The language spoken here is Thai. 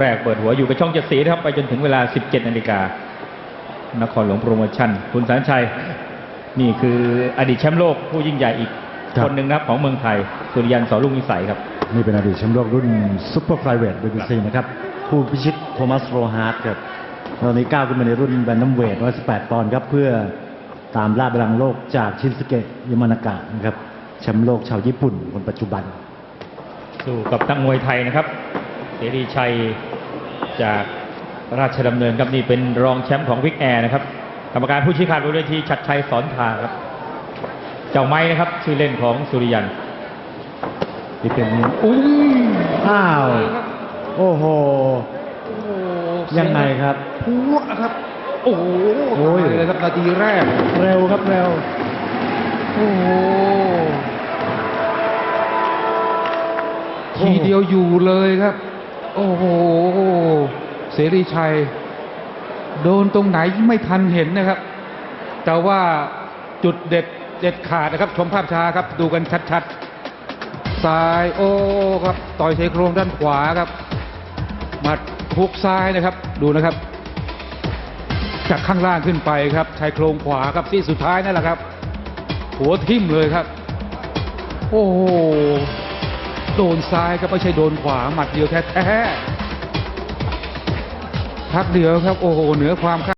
แรกเปิดหัวอยู่กับช่องเจ็ดสีนะครับ ไปจนถึงเวลา 17นาฬิกานครหลวงโปรโมชั่น คุณสารชัย นี่คืออดีตแชมป์โลกผู้ยิ่งใหญ่อีก ครับ คนหนึ่งนะครับของเมืองไทย สุริยันสอลุงนิสัยครับ นี่เป็นอดีตแชมป์โลกรุ่นซุปเปอร์ไฟเวท BBC นะครับ ผู้พิชิตโทมัสโรฮาร์ดครับตอนนี้ก้าวขึ้นมาในรุ่นแบนนัมเวท118ปอนด์ครับ เพื่อตามล่าบลังก์โลกจากชินสเกะยามานากะนะครับแชมป์โลกชาวญี่ปุ่นคนปัจจุบัน สู้กับนักมวยไทยนะครับ เสรีชัย จากราชดำเนินครับนี่เป็นรองแชมป์ของวิกแอร์นะครับ กรรมการผู้ชี้ขาดบนเวทีชัดชัยสอนทางครับ เจ้าไม้นะครับ ชื่อเล่นของสุริยันที่เป็นอุ้ยอ้าวโอ้โหโอ้โห ยังไงครับพัวครับ โอ้โหโอ้ยตายเลยครับนาทีแรก เร็วครับเร็ว โอ้โหโอ้โหทีเดียวอยู่เลยครับ โอ้โหเสรีชัย โดนตรงไหนไม่ทันเห็นนะครับ แต่ว่าจุดเด็ดเด็ดขาดนะครับ ชมภาพช้าครับ ดูกันชัดๆ ซ้ายโอ้ครับ ต่อยเซโครงด้านขวาครับหมัดทุกซ้ายนะครับ ดูนะครับ จากข้างล่างขึ้นไปครับชายโครงขวาครับที่สุดท้ายนั่นแหละครับ หัวทิ่มเลยครับ โอ้โห โดนซ้ายครับไม่ใช่โดนขวาหมัดเดียวแท้ๆพักเดียวครับโอ้โหเหนือความคาด